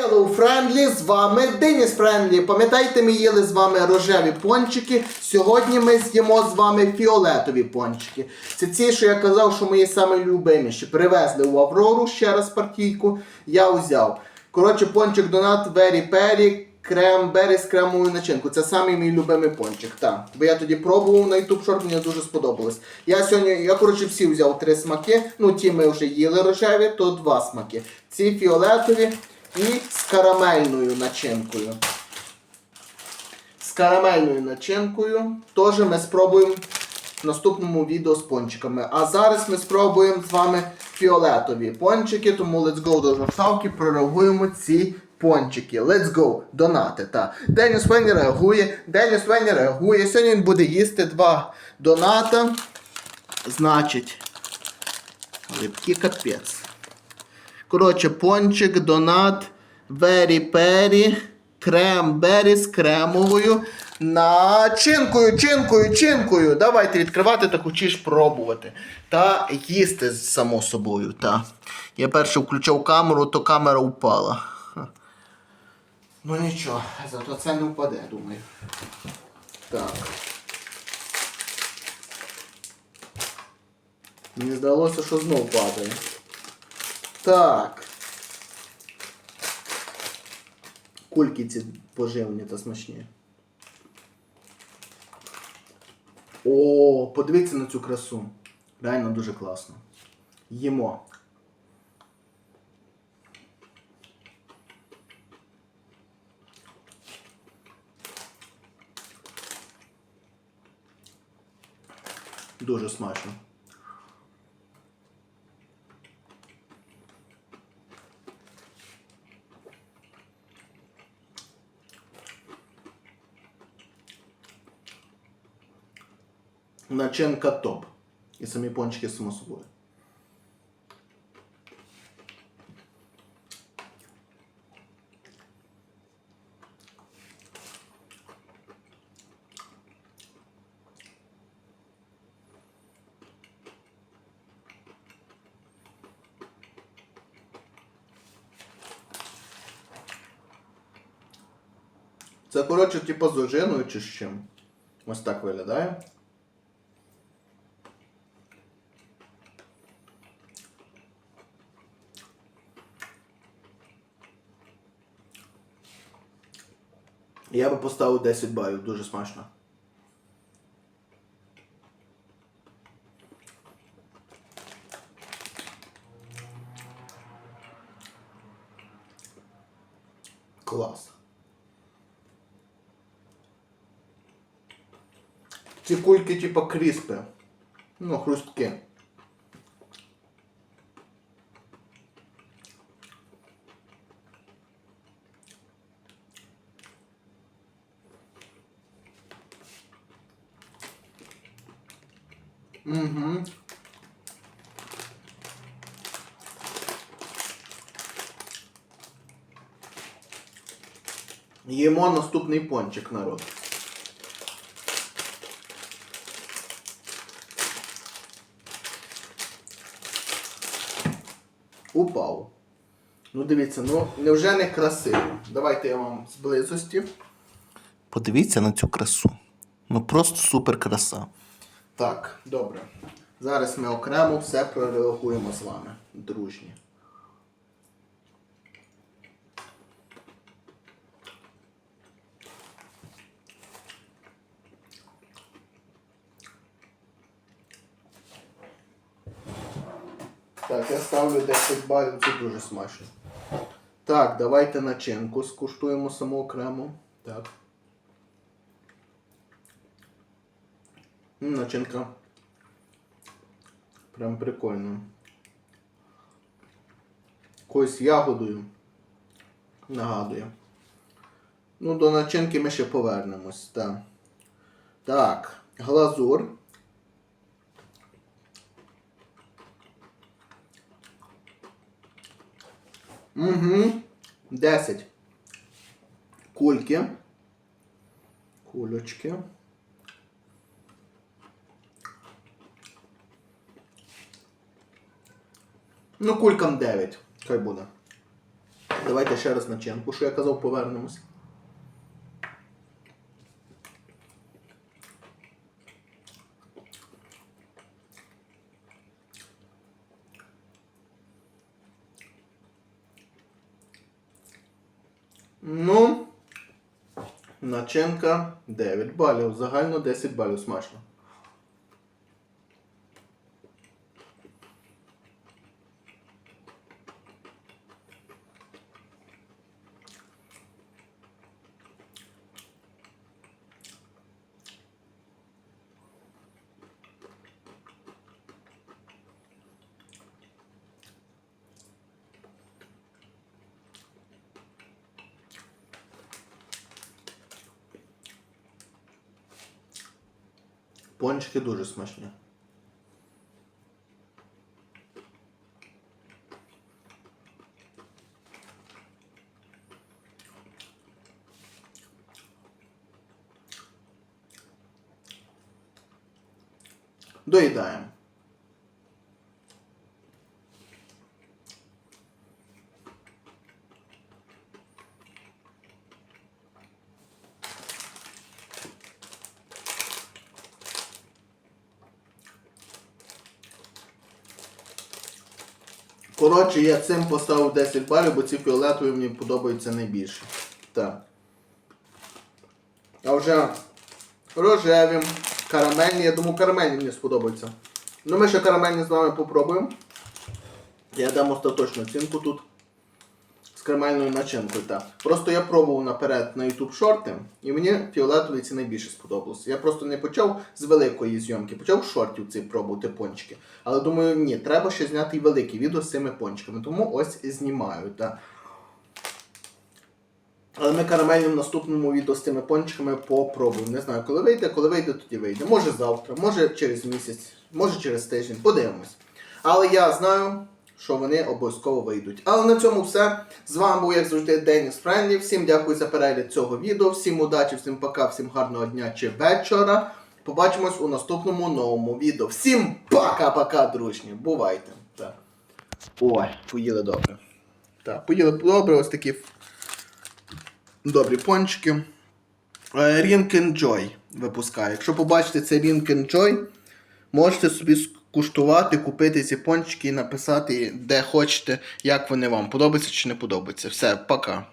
Hello, Friendly, з вами Деніс Френдлі. Пам'ятаєте, ми їли з вами рожеві пончики. Сьогодні ми з'їмо з вами фіолетові пончики. Це ці, що я казав, що мої самі любиміші. Привезли у Аврору ще раз партійку. Я взяв. Коротше, пончик донат Вері Пері. Крем бері з кремовою начинкою. Це самий мій любимий пончик. Так. Бо я тоді пробував на YouTube Short, мені дуже сподобалось. Я сьогодні, я коротше всі взяв три смаки. Ну, ті ми вже їли рожеві, то два смаки. Ці фіолетові і з карамельною начинкою. З карамельною начинкою теж ми спробуємо в наступному відео з пончиками. А зараз ми спробуємо з вами фіолетові пончики, тому let's go до жовтавки, прореагуємо ці пончики. Let's go, донати. Та. Деніс Вені реагує, Деніс Вені реагує. Сьогодні він буде їсти два доната. Значить, липкі капець. Коротше, пончик, донат, вері пері, крем бері з кремовою начинкою, чинкою, чинкою. Давайте відкривати та хочеш пробувати. Та їсти само собою. Та. Я перше включав камеру, то камера упала. Ну нічого, зато це не впаде, думаю. Так. Мені здалося, що знов падає. Так. Кульки ці поживні та смачні. О, подивіться на цю красу. Реально дуже класно. Їмо. Дуже смачно. Начинка топ. І самі пончики само собою. Це, коротше, типу з ожиною чи з чим. Ось так виглядає. Я би поставив 10 балів, дуже смачно. Клас. Ці кульки типа кріспи. Ну, хрустки. Угу. Їмо наступний пончик, народ. Упав. Ну, дивіться, ну невже не красиво? Давайте я вам з близості. Подивіться на цю красу. Ну просто супер краса. Так, добре. Зараз ми окремо все прореагуємо з вами, дружні. Так, я ставлю 10 балів, це дуже смачно. Так, давайте начинку скуштуємо саму окремо. Так. Начинка. Прям прикольно. Якоюсь ягодою. Нагадує. Ну, до начинки ми ще повернемось. Так. Так, глазур. Угу. 10. Кульки. Кульочки. Ну, кулькам 9. Хай буде. Давайте ще раз начинку, що я казав, повернемось. Ну, начинка 9 балів. Загально 10 балів смачно. Пончики дуже смачні. Доїдаємо. Коротше, я цим поставив 10 балів, бо ці фіолетові мені подобаються найбільше. Так. А вже рожеві, карамельні, я думаю, карамельні мені сподобаються. Ну ми ще карамельні з вами попробуємо. Я дам остаточну оцінку тут. З карамельною начинкою, так. Просто я пробував наперед на YouTube шорти, і мені фіолетові ці найбільше сподобалось. Я просто не почав з великої зйомки, почав шортів ці пробувати пончики. Але думаю, ні, треба ще зняти і велике відео з цими пончиками. Тому ось знімаю. Так. Але ми карамельні в наступному відео з цими пончиками попробуємо. Не знаю, коли вийде, коли вийде, тоді вийде. Може завтра, може через місяць, може через тиждень. Подивимось. Але я знаю, що вони обов'язково вийдуть. Але на цьому все. З вами був, як завжди, Деніс Френлі. Всім дякую за перегляд цього відео. Всім удачі, всім пока, всім гарного дня чи вечора. Побачимось у наступному новому відео. Всім пока-пока, дружні. Бувайте. Так. Ой, поїли добре. Так, поїли добре, ось такі добрі пончики. Е, Rink Enjoy випускає. Якщо побачите це Rink Enjoy, можете собі скуштувати, купити ці пончики і написати, де хочете, як вони вам подобаються чи не подобаються. Все, пока.